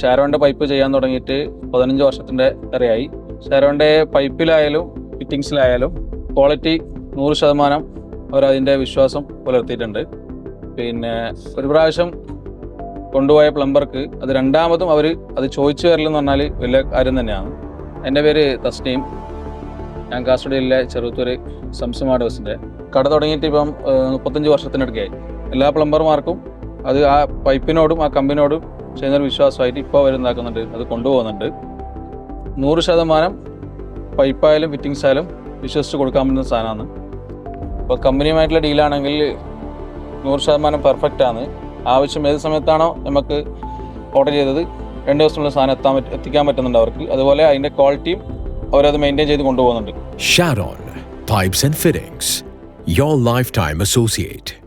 ഷാരോന്റെ pipe ചെയ്യാൻ തുടങ്ങിയിട്ട് പതിനഞ്ച് വർഷത്തിന്റെ ഏറെയായി ഷാരോന്റെ പൈപ്പിലായാലും ഫിറ്റിങ്സിലായാലും ക്വാളിറ്റി നൂറ് ശതമാനം അവരതിന്റെ വിശ്വാസം പുലർത്തിയിട്ടുണ്ട്. പിന്നെ ഒരു പ്രാവശ്യം കൊണ്ടുപോയ പ്ലംബർക്ക് അത് രണ്ടാമതും അവർ അത് ചോദിച്ചു വരില്ലെന്ന് പറഞ്ഞാൽ വലിയ കാര്യം തന്നെയാണ്. എന്റെ പേര് തസ്നീം. ഞാൻ കാസർഗോഡിലെ ചെറുത്തൂർ സംസം ഡോസിന്റെ കട തുടങ്ങിയിട്ട് ഇപ്പം മുപ്പത്തഞ്ച് വർഷത്തിനടുക്കായി എല്ലാ പ്ലംബർമാർക്കും അത് ആ പൈപ്പിനോടും ആ കമ്പിനോടും ചെയ്യുന്നൊരു വിശ്വാസമായിട്ട് ഇപ്പോൾ അവരുണ്ടാക്കുന്നുണ്ട് അത് കൊണ്ടുപോകുന്നുണ്ട്. നൂറ് ശതമാനം പൈപ്പായാലും ഫിറ്റിങ്സ് ആയാലും വിശ്വസിച്ച് കൊടുക്കാൻ പറ്റുന്ന സാധനമാണ്. ഇപ്പോൾ കമ്പനിയുമായിട്ടുള്ള ഡീലാണെങ്കിൽ നൂറ് ശതമാനം പെർഫെക്റ്റ് ആണ്. ആവശ്യം ഏത് സമയത്താണോ നമുക്ക് ഓർഡർ ചെയ്തത് രണ്ട് ദിവസത്തിനുള്ള സാധനം എത്താൻ എത്തിക്കാൻ പറ്റുന്നുണ്ട് അവർക്ക്. അതുപോലെ അതിന്റെ ക്വാളിറ്റിയും അവരത് മെയിന്റെയിൻ ചെയ്ത് കൊണ്ടുപോകുന്നുണ്ട്. Sharon Pipes and Fittings, your lifetime associate.